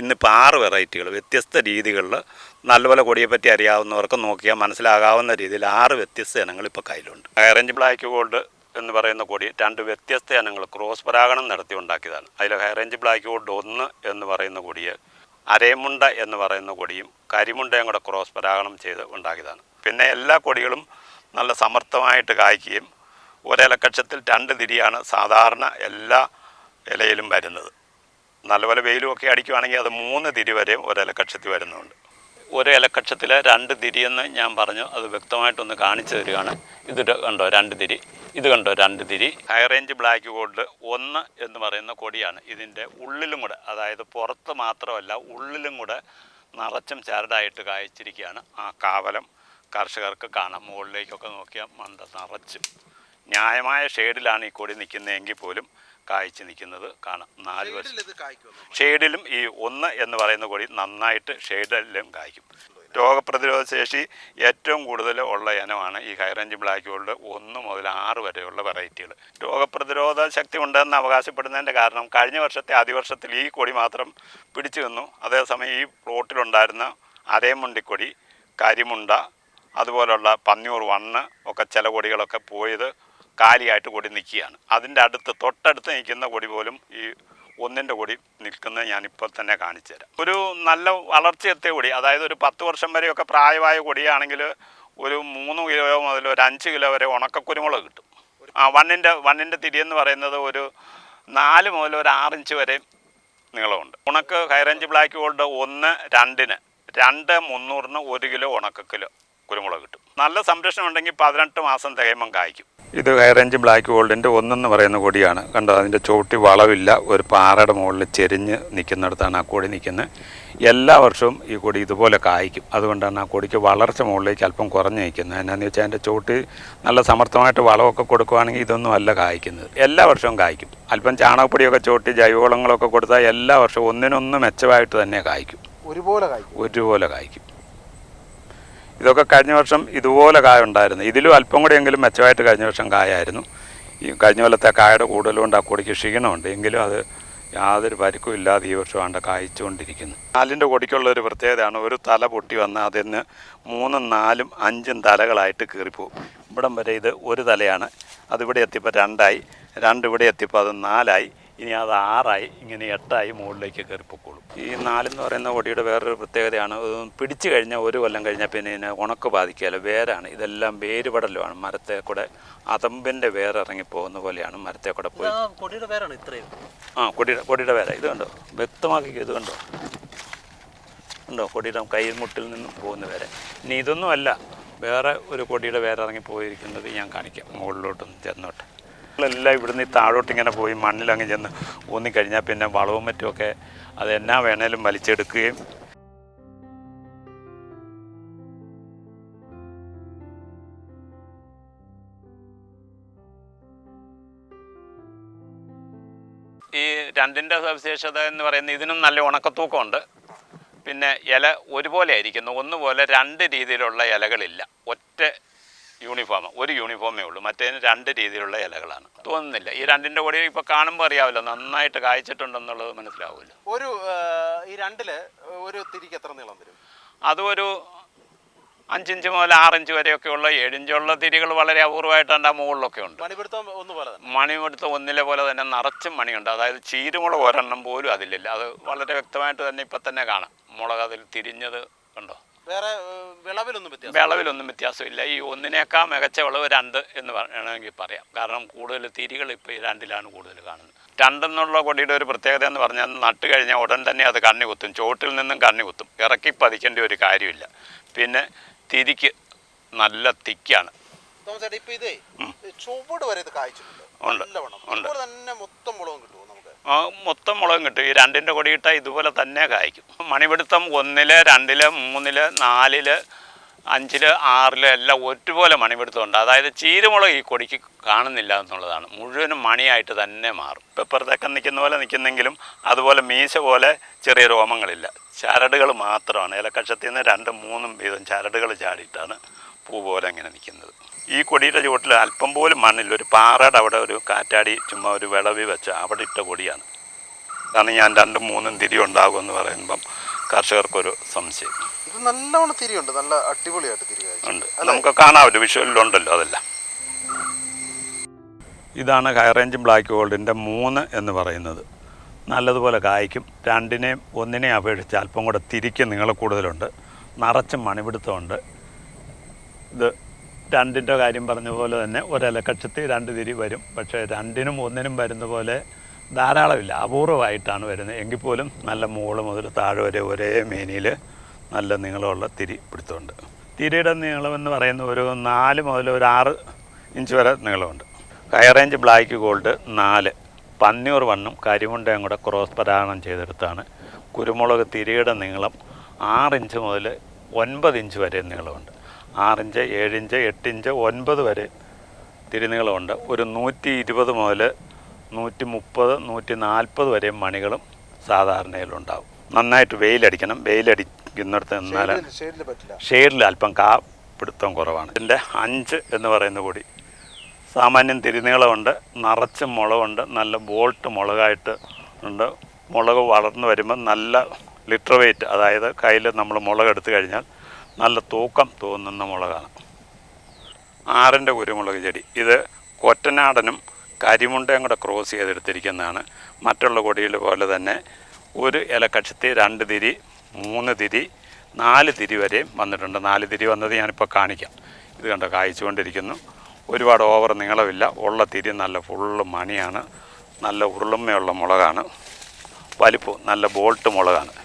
ഇന്നിപ്പോൾ ആറ് വെറൈറ്റികൾ വ്യത്യസ്ത രീതികളിൽ നല്ലപോലെ കൊടിയെപ്പറ്റി അറിയാവുന്നവർക്ക് നോക്കിയാൽ മനസ്സിലാകാവുന്ന രീതിയിൽ ആറ് വ്യത്യസ്ത ഇനങ്ങൾ ഇപ്പോൾ കയ്യിലുണ്ട്. ഹൈറേഞ്ച് ബ്ലാക്ക് ഗോൾഡ് എന്ന് പറയുന്ന കൊടി രണ്ട് വ്യത്യസ്ത ഇനങ്ങൾ ക്രോസ് പരാഗണം നടത്തി ഉണ്ടാക്കിയതാണ്. അതിൽ ഹൈറേഞ്ച് ബ്ലാക്ക് ഗോൾഡ് ഒന്ന് എന്ന് പറയുന്ന കൊടിയെ അരയമുണ്ട എന്ന് പറയുന്ന കൊടിയും കരിമുണ്ടയും കൂടെ ക്രോസ് പരാഗണം ചെയ്ത് ഉണ്ടാക്കിയതാണ്. പിന്നെ എല്ലാ കൊടികളും നല്ല സമർത്ഥമായിട്ട് കായ്ക്കുകയും ഒരലക്കക്ഷത്തിൽ രണ്ട് തിരിയാണ് സാധാരണ എല്ലാ ഇലയിലും വരുന്നത്. നല്ലപോലെ വെയിലുമൊക്കെ അടിക്കുവാണെങ്കിൽ അത് മൂന്ന് തിരി വരെയും ഒരലക്കക്ഷത്തിൽ വരുന്നുണ്ട്. ഒരു ഇലക്കക്ഷത്തിൽ രണ്ട് തിരിയെന്ന് ഞാൻ പറഞ്ഞു. അത് വ്യക്തമായിട്ടൊന്ന് കാണിച്ചു തരികയാണ്. ഇത് കണ്ടോ? രണ്ട് തിരി. ഇത് കണ്ടോ? രണ്ട് തിരി. ഹൈ റേഞ്ച് ബ്ലാക്ക് ഗോൾഡ് ഒന്ന് എന്ന് പറയുന്ന കൊടിയാണ്. ഇതിന്റെ ഉള്ളിലും കൂടെ അതായത് പുറത്ത് മാത്രമല്ല ഉള്ളിലും കൂടെ നിറച്ചും ചരടായിട്ട് കായ്ച്ചിരിക്കുകയാണ് ആ കാവലം കർഷകർക്ക് കാണാം. മുകളിലേക്കൊക്കെ നോക്കിയാൽ മണ്ട നിറച്ചും. ന്യായമായ ഷെയ്ഡിലാണ് ഈ കൊടി നിൽക്കുന്നതെങ്കിൽ പോലും കായ്ച്ച് നിൽക്കുന്നത് കാണാം. നാല് വശം. കായ്ക്കുമല്ലോ ഷെയ്ഡിലും ഈ ഒന്ന് എന്ന് പറയുന്ന കൊടി നന്നായിട്ട് ഷെയ്ഡിലും കായ്ക്കും. രോഗപ്രതിരോധ ശേഷി ഏറ്റവും കൂടുതൽ ഉള്ള ഇനമാണ് ഈ ഹൈറേഞ്ച് ബ്ലാക്ക് ഗോൾഡ് ഒന്ന് മുതൽ ആറ് വരെയുള്ള വെറൈറ്റികൾ. രോഗപ്രതിരോധ ശക്തി ഉണ്ടെന്ന് അവകാശപ്പെടുന്നതിന്റെ കാരണം കഴിഞ്ഞ വർഷത്തെ അതിവർഷത്തിൽ ഈ കൊടി മാത്രം പിടിച്ചു നിന്നു. അതേസമയം ഈ പ്ലോട്ടിലുണ്ടായിരുന്ന അരേമുണ്ടിക്കൊടി കരിമുണ്ട അതുപോലുള്ള പന്നിയൂർ വണ്ണ് ഒക്കെ ചില കൊടികളൊക്കെ പോയത് കാലിയായിട്ട് കൊടി നിൽക്കുകയാണ്. അതിന്റെ അടുത്ത് തൊട്ടടുത്ത് നിൽക്കുന്ന കൊടി പോലും ഈ ഒന്നിന്റെ കൊടി നിൽക്കുന്നത് ഞാനിപ്പോൾ തന്നെ കാണിച്ചു തരാം. ഒരു നല്ല വളർച്ചയെത്തിയ കൊടി അതായത് ഒരു പത്ത് വർഷം വരെയൊക്കെ പ്രായമായ കൊടിയാണെങ്കിൽ ഒരു മൂന്ന് കിലോ മുതൽ ഒരു അഞ്ച് കിലോ വരെ ഉണക്കക്കുരുമുളക് കിട്ടും. ആ വണ്ണിന്റെ വണ്ണിന്റെ തിരിയെന്ന് പറയുന്നത് ഒരു നാല് മുതൽ ഒരു ആറിഞ്ച് വരെ നീളമുണ്ട്. ഉണക്ക് ഹൈറേഞ്ച് ബ്ലാക്ക് ഗോൾഡ് ഒന്ന് രണ്ടിന് രണ്ട് മുന്നൂറിന് ഒരു കിലോ ഉണക്ക കിലോ. കുരുമുളക് കിട്ടും. നല്ല സംരക്ഷണം ഉണ്ടെങ്കിൽ പതിനെട്ട് മാസം തികയുമ്പം കായ്ക്കും. ഇത് ഹൈറേഞ്ച് ബ്ലാക്ക് ഗോൾഡിന്റെ ഒന്നെന്ന് പറയുന്ന കൊടിയാണ്. കണ്ടോ അതിന്റെ ചോട്ടി വളവില്ല. ഒരു പാറയുടെ മുകളിൽ ചെരിഞ്ഞ് നിൽക്കുന്നിടത്താണ് ആ കൊടി നിൽക്കുന്നത്. എല്ലാ വർഷവും ഈ കൊടി ഇതുപോലെ കായ്ക്കും. അതുകൊണ്ടാണ് ആ കൊടിക്ക് വളർച്ച മുകളിലേക്ക് അല്പം കുറഞ്ഞ് നിൽക്കുന്നത്. എന്നാന്ന് വെച്ചാൽ അതിന്റെ ചോട്ടി നല്ല സമർത്ഥമായിട്ട് വളമൊക്കെ കൊടുക്കുകയാണെങ്കിൽ ഇതൊന്നും അല്ല കായ്ക്കുന്നത്. എല്ലാ വർഷവും കായ്ക്കും. അല്പം ചാണകപ്പൊടിയൊക്കെ ചോട്ടി ജൈവവളങ്ങളൊക്കെ കൊടുത്താൽ എല്ലാ വർഷവും ഒന്നിനൊന്ന് മെച്ചമായിട്ട് തന്നെ കായ്ക്കും. ഒരുപോലെ കായ്ക്കും. ഒരുപോലെ കായ്ക്കും. ഇതൊക്കെ കഴിഞ്ഞ വർഷം ഇതുപോലെ കായ ഉണ്ടായിരുന്നു. ഇതിലും അല്പം കൂടിയെങ്കിലും മെച്ചമായിട്ട് കഴിഞ്ഞ വർഷം കായായിരുന്നു. ഈ കഴിഞ്ഞ കൊല്ലത്തെ കായയുടെ കൂടുതലുകൊണ്ട് ആ കൊടിക്ക് ക്ഷീണമുണ്ട്. എങ്കിലും അത് യാതൊരു പരിക്കും ഇല്ലാതെ ഈ വർഷം ആണ്ട് കായ്ച്ചുകൊണ്ടിരിക്കുന്നു. നാലിന്റെ കൊടിക്കുള്ള ഒരു പ്രത്യേകതയാണ് ഒരു തല പൊട്ടി വന്നാൽ അതിന് മൂന്നും നാലും അഞ്ചും തലകളായിട്ട് കീറിപ്പോവും. ഇവിടം വരെ ഇത് ഒരു തലയാണ്. അതിവിടെ എത്തിയപ്പോൾ രണ്ടായി. രണ്ടിവിടെ എത്തിയപ്പോൾ അത് നാലായി. ഇനി അത് ആറായി ഇങ്ങനെ എട്ടായി മുകളിലേക്ക് കയറിപ്പോക്കോളും. ഈ നാലെന്ന് പറയുന്ന കൊടിയുടെ വേറൊരു പ്രത്യേകതയാണ് പിടിച്ചു കഴിഞ്ഞാൽ ഒരു കൊല്ലം കഴിഞ്ഞാൽ പിന്നെ ഇതിനെ ഉണക്ക് ബാധിക്കുകയല്ല. വേരാണ് ഇതെല്ലാം വേരുപടലുമാണ് മരത്തെ കൂടെ അതമ്പിന്റെ വേറിറങ്ങി പോകുന്ന പോലെയാണ് മരത്തെ കൂടെ പോയി. കൊടിയുടെ വേറാണ് ഇത്രയും. ആ കൊടിയുടെ കൊടിയുടെ വേറെ ഇത് കണ്ടോ? വ്യക്തമാക്കി ഇത് കണ്ടോ? ഉണ്ടോ കൊടിയുടെ കൈമുട്ടിൽ നിന്നും പോകുന്ന വേര. ഇനി ഇതൊന്നുമല്ല വേറെ ഒരു കൊടിയുടെ വേരിറങ്ങി പോയിരിക്കുന്നത് ഞാൻ കാണിക്കാം. മുകളിലോട്ടൊന്ന് ചെന്നോട്ടെ എല്ലാം ഇവിടുന്ന് ഈ താഴോട്ട് ഇങ്ങനെ പോയി മണ്ണിലങ്ങ് ചെന്ന് ഊന്നിക്കഴിഞ്ഞാൽ പിന്നെ വളവും മറ്റുമൊക്കെ അത് എന്നാ വേണേലും വലിച്ചെടുക്കുകയും. ഈ രണ്ടിന്റെ സവിശേഷത എന്ന് പറയുന്നത് ഇതിനും നല്ല ഉണക്കത്തൂക്കമുണ്ട്. പിന്നെ ഇല ഒരുപോലെ ആയിരിക്കുന്നു. ഒന്നുപോലെ രണ്ട് രീതിയിലുള്ള ഇലകളില്ല. ഒറ്റ യൂണിഫോം ഒരു യൂണിഫോമേ ഉള്ളൂ. മറ്റേതിന് രണ്ട് രീതിയിലുള്ള ഇലകളാണ്. തോന്നുന്നില്ല. ഈ രണ്ടിന്റെ കൂടെ ഇപ്പോൾ കാണുമ്പോൾ അറിയാവല്ലോ നന്നായിട്ട് കായ്ച്ചിട്ടുണ്ടെന്നുള്ളത് മനസ്സിലാവുമല്ലോ. ഒരു ഈ രണ്ടിൽ ഒരു തിരിക്ക് എത്ര നീളം വരും? അതൊരു അഞ്ചിഞ്ച് മുതൽ ആറിഞ്ച് വരെയൊക്കെയുള്ള ഏഴിഞ്ചുള്ള തിരികൾ വളരെ അപൂർവമായിട്ടാണ് ആ മുകളിലൊക്കെ ഉണ്ട്. മണിപിടുത്തം ഒന്നുപോലെ തന്നെ. മണിമെടുത്ത ഒന്നിലെ പോലെ തന്നെ നിറച്ചും മണിയുണ്ട്. അതായത് ചീരുമുളക് ഒരെണ്ണം പോലും അതിലില്ല. അത് വളരെ വ്യക്തമായിട്ട് തന്നെ ഇപ്പം തന്നെ കാണാം. മുളക് അതിൽ തിരിഞ്ഞത് കണ്ടോ? വേറെ വിളവിലൊന്നും വ്യത്യാസം വിളവിലൊന്നും വ്യത്യാസമില്ല. ഈ ഒന്നിനേക്കാൾ മികച്ച വിളവ് രണ്ട് എന്ന് വേണമെങ്കിൽ പറയാം. കാരണം കൂടുതൽ തിരികൾ ഇപ്പോൾ ഈ രണ്ടിലാണ് കൂടുതൽ കാണുന്നത്. രണ്ടെന്നുള്ള കൊടിയുടെ ഒരു പ്രത്യേകത എന്ന് പറഞ്ഞാൽ നട്ട് കഴിഞ്ഞാൽ ഉടൻ തന്നെ അത് കണ്ണി കുത്തും. ചോട്ടിൽ നിന്നും കണ്ണി കുത്തും. ഇറക്കി പതിക്കേണ്ട ഒരു കാര്യമില്ല. പിന്നെ തിരിക്ക് നല്ല തിക്കാണ്. ഉണ്ട്. ഉണ്ട്. തന്നെ മൊത്തം മുളകും കിട്ടും. മൊത്തം മുളകും കിട്ടും. ഈ രണ്ടിന്റെ കൊടിയിട്ടാൽ ഇതുപോലെ തന്നെ കായ്ക്കും. മണിപിടുത്തം ഒന്നിൽ രണ്ടിൽ മൂന്നിൽ നാലിൽ അഞ്ചിൽ ആറിൽ എല്ലാം ഒരുപോലെ മണിപിടുത്തമുണ്ട്. അതായത് ചീരമുളക് ഈ കൊടിക്ക് കാണുന്നില്ല എന്നുള്ളതാണ്. മുഴുവനും മണിയായിട്ട് തന്നെ മാറും. പെപ്പറത്തേക്കം നിൽക്കുന്ന പോലെ നിൽക്കുന്നെങ്കിലും അതുപോലെ മീശ പോലെ ചെറിയ രോമങ്ങളില്ല. ചരടുകൾ മാത്രമാണ്. ഇലക്കക്ഷത്തിൽ നിന്ന് രണ്ടും മൂന്നും വീതം ചരടുകൾ ചാടിയിട്ടാണ് പൂ പോലെ അങ്ങനെ നിൽക്കുന്നത്. ഈ കൊടിയുടെ ചുവട്ടിൽ അല്പം പോലും മണ്ണില്ല. ഒരു പാറയുടെ അവിടെ ഒരു കാറ്റാടി ചുമ്മാ ഒരു വിളവി വെച്ച അവിടെ ഇട്ട കൊടിയാണ്. കാരണം ഞാൻ രണ്ടും മൂന്നും തിരി ഉണ്ടാകും എന്ന് പറയുമ്പം കർഷകർക്കൊരു സംശയം. ഇത് തിരിയുണ്ട്. നല്ല അടിപൊളിയായിട്ട് തിരി ഉണ്ട്. നമുക്ക് കാണാമല്ലോ വിഷ്വലിലുണ്ടല്ലോ അതെല്ലാം. ഇതാണ് ഹൈ റേഞ്ച് ബ്ലാക്ക് ഗോൾഡിന്റെ മൂന്ന് എന്ന് പറയുന്നത്. നല്ലതുപോലെ കായ്ക്കും. രണ്ടിനെയും ഒന്നിനെയും അപേക്ഷിച്ച് അല്പം കൂടെ തിരിക്ക് നിങ്ങൾ കൂടുതലുണ്ട്. നിറച്ചും മണിപിടുത്തമുണ്ട്. ഇത് രണ്ടിന്റെ കാര്യം പറഞ്ഞ പോലെ തന്നെ ഒരലക്കക്ഷത്തി രണ്ട് തിരി വരും. പക്ഷേ രണ്ടിനും ഒന്നിനും വരുന്ന പോലെ ധാരാളമില്ല. അപൂർവമായിട്ടാണ് വരുന്നത്. എങ്കിൽ പോലും നല്ല മുകൾ മുതൽ താഴെ വരെ ഒരേ മേനിയിൽ നല്ല നീളമുള്ള തിരി പിടുത്തമുണ്ട്. തിരിയുടെ നീളമെന്ന് പറയുന്ന ഒരു നാല് മുതൽ ഒരു ആറ് ഇഞ്ച് വരെ നീളമുണ്ട്. ഹൈ റേഞ്ച് ബ്ലാക്ക് ഗോൾഡ് നാല്. പന്നിയൂർ വണ്ണും കരിമുണ്ടയും കൂടെ ക്രോസ് പരാഗണം ചെയ്തെടുത്താണ്. കുരുമുളക് തിരിയുടെ നീളം ആറ് ഇഞ്ച് മുതൽ ഒൻപത് ഇഞ്ച് വരെ നീളമുണ്ട്. ആറിഞ്ച് ഏഴിഞ്ച് എട്ടിഞ്ച് ഒൻപത് വരെ തിരുനീളമുണ്ട് ഒരു നൂറ്റി ഇരുപത് മുതൽ നൂറ്റി മുപ്പത് നൂറ്റി നാൽപ്പത് വരെ മണികളും സാധാരണയിലുണ്ടാവും. നന്നായിട്ട് വെയിലടിക്കണം. വെയിലടിക്കുന്നിടത്ത് നിന്നാൽ ഷെയ്ഡിൽ അല്പം കാ പിടുത്തം കുറവാണ്. ഇതിന്റെ അഞ്ച് എന്ന് പറയുന്ന കൂടി സാമാന്യം തിരുനീളമുണ്ട് നിറച്ച് മുളകുണ്ട്. നല്ല ബോൾട്ട് മുളകായിട്ട് ഉണ്ട്. മുളക് വളർന്നു വരുമ്പോൾ നല്ല ലിറ്റർ വെയിറ്റ് അതായത് കയ്യിൽ നമ്മൾ മുളക് എടുത്തു കഴിഞ്ഞാൽ നല്ല തൂക്കം തോന്നുന്ന മുളകാണ്. ആറിന്റെ കുരുമുളക് ചെടി. ഇത് കൊറ്റനാടനും കരിമുണ്ടയും കൂടെ ക്രോസ് ചെയ്തെടുത്തിരിക്കുന്നതാണ്. മറ്റുള്ള കൊടിയിൽ പോലെ തന്നെ ഒരു ഇലക്കക്ഷത്തി രണ്ട് തിരി മൂന്ന് തിരി നാല് തിരി വരെയും വന്നിട്ടുണ്ട്. നാല് തിരി വന്നത് ഞാനിപ്പോൾ കാണിക്കാം. ഇത് കണ്ടോ കായ്ച്ചുകൊണ്ടിരിക്കുന്നു. ഒരുപാട് ഓവർ നീളമില്ല. ഉള്ള തിരി നല്ല ഫുള്ള് മണിയാണ്. നല്ല ഉരുളുമ്മയുള്ള മുളകാണ്. വലിപ്പം നല്ല ബോൾട്ട് മുളകാണ്.